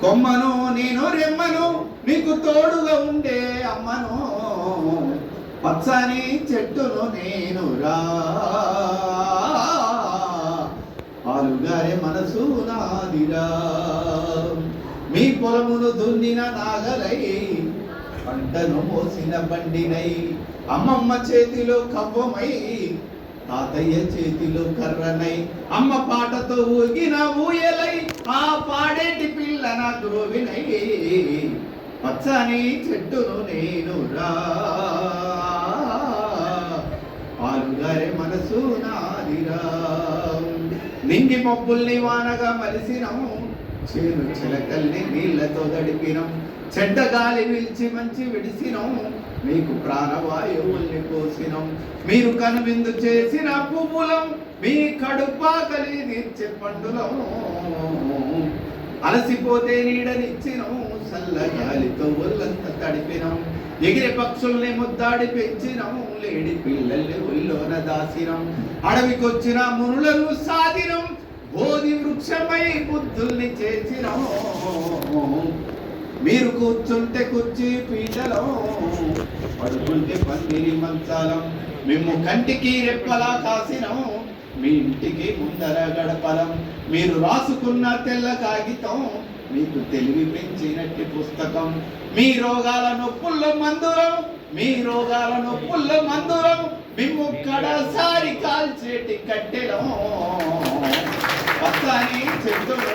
కొమ్మను నేను రెమ్మను నీకు తోడుగా ఉండే అమ్మను. పచ్చని చెట్టును నేను రా. పాలుగారే మనసు నాదిరా మీ పొలమును దున్నిన నాగలై పంటను మోసిన బండినై. అమ్మమ్మ చేతిలో కవ్వమై తాతయ్య చేతిలో కర్రనై అమ్మ పాటతో ఊగిన ఊయలై ఆ పాడేటి పిల్ల నా పచ్చని చెట్టును నేను రా. పాలుగారే మనసు నాదిరా. నింగి మబ్బుల్ని వానగా మలిసినము చేను చిలకల్ని నీళ్ళతో గడిపినం చెడ్డ గాలి పిలిచి మంచి విడిసినం. మీకు ప్రాణవాయువుల్ని పోసినం. మీరు కనువిందు చేసిన పువ్వులం మీ కడుపాకలి తీర్చే పండులం. అలసిపోతే నీడనిచ్చినం చల్ల గాలితో ఒళ్ళంత తడిపినం. ఎగిరే పక్షుల్ని ముద్దాడి పెంచినం లేడి పిల్లల్ని ఒళ్ళోన దాసినం. అడవికొచ్చిన మునులను సాధినం బోధి వృక్షమై బుద్ధుల్ని చేసినం మీరు కూర్చుంటే కుర్చీ పీటలో పడుకుంటే పందిరి మంచాలం. మేము కంటికి రెప్పలా కాసినం. మీ ఇంటికి ముందర గడపలం. మీరు రాసుకున్న తెల్ల కాగితం మీకు తెలివి పెంచినట్టి పుస్తకం. మీ రోగాల నొప్పుల్లో మందురం. మీ రోగాల నొప్పుల్లో మందురం. మేము కడసారి కాల్చేటి కట్టెలం. పచ్చని చెట్టులో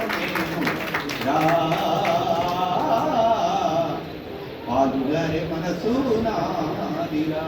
పాలుగారే మనసు నాదిరా.